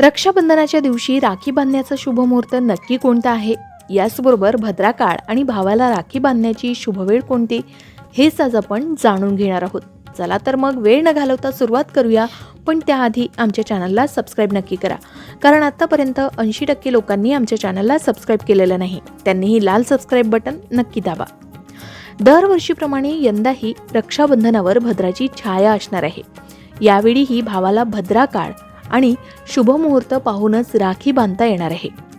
रक्षाबंधनाच्या दिवशी राखी बांधण्याचा शुभ मुहूर्त नक्की कोणता आहे? याचबरोबर भद्रा काळ आणि भावाला राखी बांधण्याची शुभवेळ कोणती? हेच आज आपण जाणून घेणार आहोत. चला तर मग वेळ न घालवता सुरुवात करूया पण त्याआधी आमच्या चॅनलला सबस्क्राईब नक्की करा. कारण आत्तापर्यंत ऐंशी टक्के लोकांनी आमच्या चॅनलला सबस्क्राईब केलेलं नाही. त्यांनीही लाल सबस्क्राईब बटन नक्की दाबा. दरवर्षीप्रमाणे यंदाही रक्षाबंधनावर भद्राची छाया असणार आहे. यावेळीही भावाला भद्रा काळ आणि शुभमुहूर्त पाहूनच राखी बांधता येणार आहे.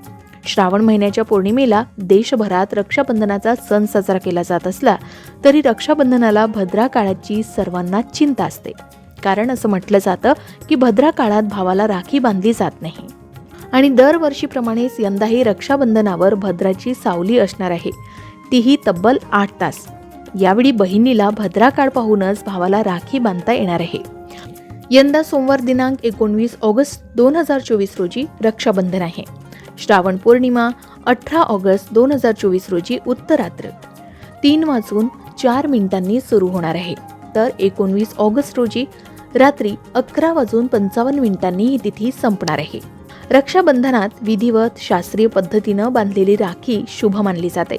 श्रावण महिन्याच्या पौर्णिमेला देशभरात रक्षाबंधनाचा सण साजरा केला जात असला तरी रक्षाबंधनाला भद्रा काळाची सर्वांना चिंता असते. कारण असं म्हटलं जातं की भद्रा काळात भावाला राखी बांधली जात नाही. आणि दरवर्षीप्रमाणेच यंदाही रक्षाबंधनावर भद्राची सावली असणार आहे. तीही तब्बल आठ तास. यावेळी बहिणीला भद्रा काळ पाहूनच भावाला राखी बांधता येणार आहे. यंदा सोमवार दिनांक एकोणवीस ऑगस्ट दोन हजार चोवीस रोजी रक्षाबंधन आहे. श्रावण पौर्णिमा अठरा ऑगस्ट दोन हजार चोवीस रोजी उत्तरात्र. तीन वाजून चार मिनिटांनी सुरू होणार आहे. तर एकोणवीस ऑगस्ट रोजी रात्री अकरा वाजून पंचावन्न मिनिटांनी ही तिथी संपणार आहे. रक्षाबंधनात विधिवत शास्त्रीय पद्धतीनं बांधलेली राखी शुभ मानली जाते.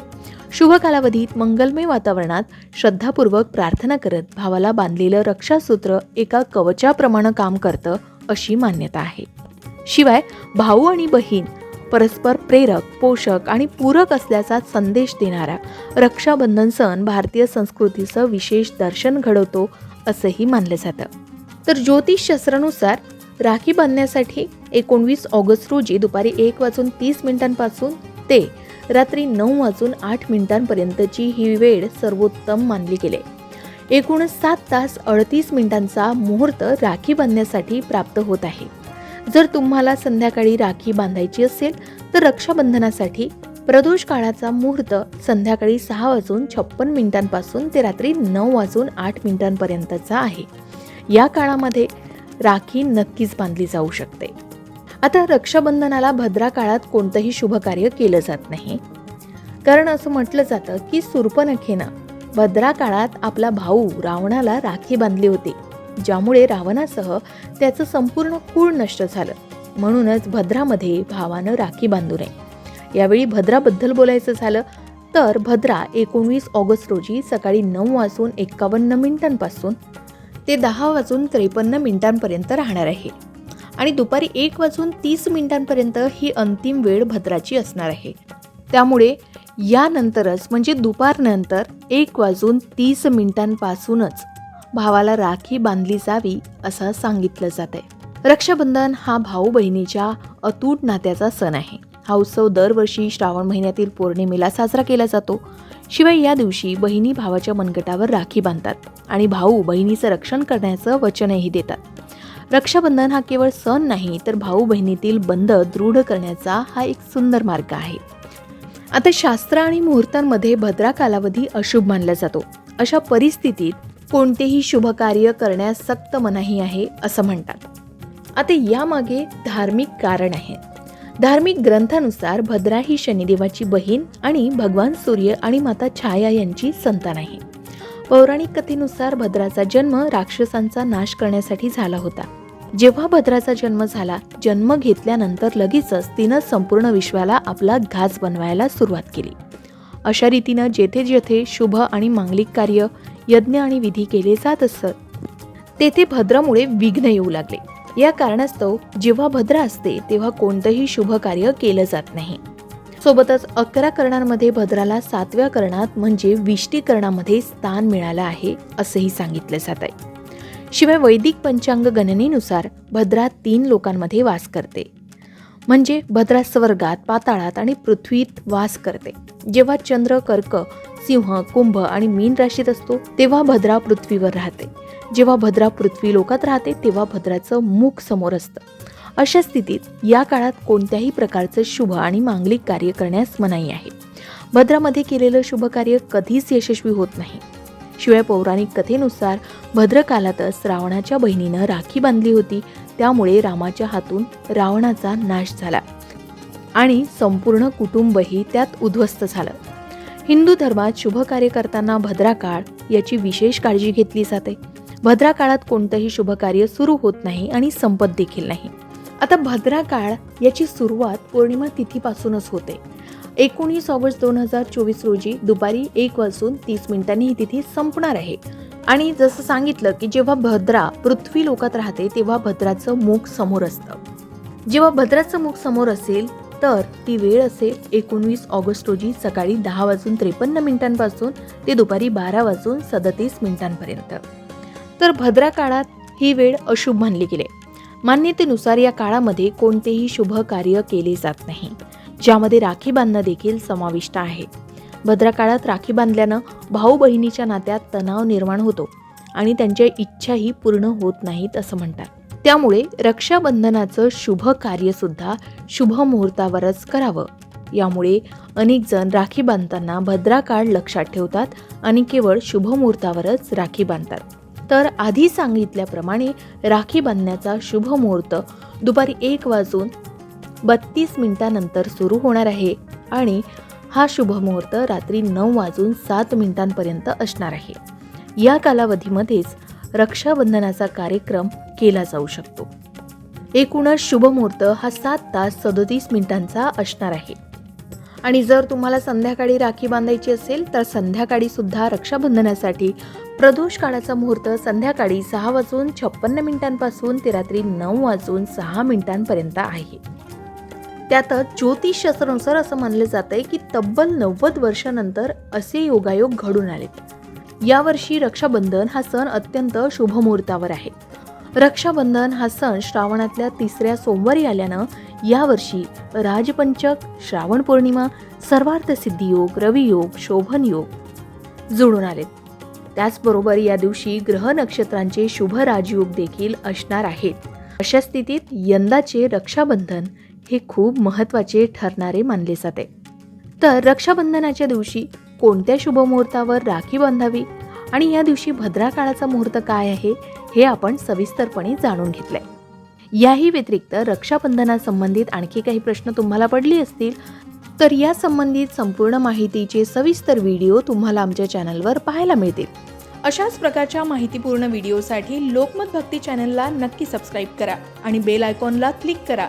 शुभ कालावधीत मंगलमय वातावरणात श्रद्धापूर्वक प्रार्थना करत भावाला बांधलेलं रक्षासूत्र एका कवचाप्रमाणे काम करतं अशी मान्यता आहे. शिवाय भाऊ आणि बहीण परस्पर प्रेरक पोषक आणि पूरक असल्याचा संदेश देणारा रक्षाबंधन सण भारतीय संस्कृतीचं विशेष दर्शन घडवतो असंही मानलं जातं. तर ज्योतिषशास्त्रानुसार राखी बांधण्यासाठी एकोणवीस ऑगस्ट रोजी दुपारी एक वाजून तीस मिनिटांपासून ते रात्री नऊ वाजून आठ मिनिटांपर्यंतची ही वेळ सर्वोत्तम मानली गेली. एकूण सात तास अडतीस मिनिटांचा मुहूर्त राखी बांधण्यासाठी प्राप्त होत आहे. जर तुम्हाला संध्याकाळी राखी बांधायची असेल तर रक्षाबंधनासाठी प्रदोष काळाचा मुहूर्त संध्याकाळी सहा वाजून छप्पन मिनिटांपासून ते रात्री नऊ वाजून आठ मिनिटांपर्यंतचा आहे. या काळामध्ये राखी नक्कीच बांधली जाऊ शकते. आता रक्षाबंधनाला भद्रा काळात कोणतंही शुभ कार्य केलं जात नाही. कारण असं म्हटलं जातं की सुर्पनखेनं भद्रा काळात आपला भाऊ रावणाला राखी बांधली होती ज्यामुळे रावणासह त्याचं संपूर्ण कुळ नष्ट झालं. म्हणूनच भद्रामध्ये भावानं राखी बांधू नये. यावेळी भद्राबद्दल बोलायचं झालं तर भद्रा एकोणवीस ऑगस्ट रोजी सकाळी नऊ वाजून एक्कावन्न मिनिटांपासून ते दहा वाजून त्रेपन्न मिनिटांपर्यंत राहणार आहे. आणि दुपारी एक वाजून तीस मिनिटांपर्यंत ही अंतिम वेळ भद्राची असणार आहे. त्यामुळे यानंतरच म्हणजे दुपारनंतर एक वाजून तीस मिनिटांपासूनच भावाला राखी बांधली जावी असं सांगितलं जात आहे रक्षाबंधन हा भाऊ बहिणीच्या अतूट नात्याचा सण आहे. हा उत्सव दरवर्षी श्रावण महिन्यातील पौर्णिमेला साजरा केला जातो. शिवाय या दिवशी बहिणी भावाच्या मनगटावर राखी बांधतात आणि भाऊ बहिणीचं रक्षण करण्याचं वचनही देतात. रक्षाबंधन हा केवळ सण नाही तर भाऊ बहिणीतील बंध दृढ करण्याचा हा एक सुंदर मार्ग आहे. आता शास्त्र आणि मुहूर्तांमध्ये भद्रा कालावधी अशुभ मानला जातो. अशा परिस्थितीत कोणतेही शुभ कार्य करण्यास सक्त मनाही आहे असं म्हणतात. आता यामागे धार्मिक कारण आहे धार्मिक ग्रंथानुसार भद्रा ही शनिदेवाची बहीण आणि भगवान सूर्य आणि माता छाया यांची संतान आहे. पौराणिक कथेनुसार भद्राचा जन्म राक्षसांचा नाश करण्यासाठी झाला होता. जेव्हा भद्राचा जन्म झाला जन्म घेतल्यानंतर लगेचच तिनं संपूर्ण विश्वाला आपला घास बनवायला सुरुवात केली. अशा रीतीनं जेथे जेथे शुभ आणि मांगलिक कार्य यज्ञ आणि विधी केले जात असत तेथे भद्रामुळे विघ्न येऊ लागले. या कारणास्तव जेव्हा भद्रा असते तेव्हा कोणतंही शुभ कार्य केलं जात नाही. सोबतच अकरा कर्णांमध्ये भद्राला सातव्या कर्णात म्हणजे विष्टी कर्णामध्ये स्थान मिळालं आहे असंही सांगितलं जात आहे शिवाय वैदिक पंचांग गणनेनुसार भद्रा तीन लोकांमध्ये वास करते. म्हणजे भद्रा स्वर्गात पाताळात आणि पृथ्वीत वास करते. जेव्हा चंद्र कर्क सिंह कुंभ आणि मीन राशीत असतो तेव्हा भद्रा पृथ्वीवर राहते. जेव्हा भद्रा पृथ्वी लोकात राहते तेव्हा भद्राचं मुख समोर असतं. अशा स्थितीत या काळात कोणत्याही प्रकारचं शुभ आणि मांगलिक कार्य करण्यास मनाई आहे. भद्रामध्ये केलेलं शुभ कार्य कधीच यशस्वी होत नाही. शिवाय पौराणिक कथेनुसार भद्रकालातच रावणाच्या बहिणीनं राखी बांधली होती त्यामुळे रामाच्या हातून रावणाचा नाश झाला आणि संपूर्ण कुटुंबही त्यात उद्ध्वस्त झालं. हिंदू धर्मात शुभ कार्य करताना भद्रा काळ याची विशेष काळजी घेतली जाते. भद्रा काळात कोणतंही शुभ कार्य सुरू होत नाही आणि संपत देखील नाही. आता भद्रा काळ याची सुरुवात पौर्णिमा तिथीपासूनच होते. एकोणीस ऑगस्ट दोन हजार चोवीस रोजी दुपारी एक वाजून तीस मिनिटांनी ही तिथी संपणार आहे. आणि जसं सांगितलं की जेव्हा भद्रा पृथ्वी लोकात राहते तेव्हा भद्राचं मुख समोर असतं. जेव्हा भद्राचं मुख समोर असेल तर ती वेळ असेल एकोणवीस ऑगस्ट रोजी सकाळी दहा वाजून त्रेपन्न मिनिटांपासून ते दुपारी बारा वाजून सदतीस मिनिटांपर्यंत. तर भद्रा काळात ही वेळ अशुभ मानली गेली. मान्यतेनुसार या काळामध्ये कोणतेही शुभ कार्य केले जात नाही. ज्यामध्ये राखी बांधणं देखील समाविष्ट आहे. भद्रा काळात राखी बांधल्यानं भाऊ बहिणीच्या नात्यात तणाव निर्माण होतो आणि त्यांच्या इच्छाही पूर्ण होत नाहीत असं म्हणतात. त्यामुळे रक्षाबंधनाचं शुभ कार्यसुद्धा शुभ मुहूर्तावरच करावं. यामुळे अनेक जण राखी बांधताना भद्रा काळ लक्षात ठेवतात आणि केवळ शुभ मुहूर्तावरच राखी बांधतात. तर आधी सांगितल्याप्रमाणे राखी बांधण्याचा शुभ मुहूर्त दुपारी एक वाजून बत्तीस मिनिटानंतर सुरू होणार आहे आणि हा शुभ मुहूर्त रात्री नऊ वाजून सात मिनिटांपर्यंत असणार आहे. या कालावधीमध्येच रक्षाबंधनाचा कार्यक्रम केला जाऊ शकतो. एकूणच शुभ मुहूर्त हा सात तास सदोतीस मिनिटांचा असणार आहे. आणि जर तुम्हाला संध्याकाळी राखी बांधायची असेल तर संध्याकाळी सुद्धा रक्षाबंधनासाठी प्रदोष काळाचा मुहूर्त संध्याकाळी सहा वाजून छप्पन्न मिनिटांपासून ते रात्री नऊ वाजून सहा मिनिटांपर्यंत आहे. त्यातच ज्योतिषशास्त्रानुसार असं मानलं जात आहे की तब्बल नव्वद वर्षानंतर असे योगायोग घडून आलेत. यावर्षी रक्षाबंधन हा सण अत्यंत शुभ मुहूर्तावर आहे. रक्षाबंधन हा सण श्रावणातल्या तिसऱ्या सोमवारी आल्यानं यावर्षी राजपंचक श्रावण पौर्णिमा सर्वार्थ सिद्धियोग रवियोग शोभन योग जुळून आलेत. त्याचबरोबर या दिवशी ग्रह नक्षत्रांचे शुभ राजयोग देखील असणार आहेत. अशा स्थितीत यंदाचे रक्षाबंधन हे खूप महत्त्वाचे ठरणारे मानले जाते. तर रक्षाबंधनाच्या दिवशी कोणत्या शुभ मुहूर्तावर राखी बांधावी आणि या दिवशी भद्रा काळाचा मुहूर्त काय आहे? हे आपण सविस्तरपणे जाणून घेतलंय. याही व्यतिरिक्त रक्षाबंधनासंबंधित आणखी काही प्रश्न तुम्हाला पडले असतील तर या संबंधित संपूर्ण माहितीचे सविस्तर व्हिडिओ तुम्हाला आमच्या चॅनलवर पाहायला मिळतील. अशाच प्रकारच्या माहितीपूर्ण व्हिडिओसाठी लोकमत भक्ती चॅनलला नक्की सबस्क्राईब करा आणि बेल आयकॉनला क्लिक करा.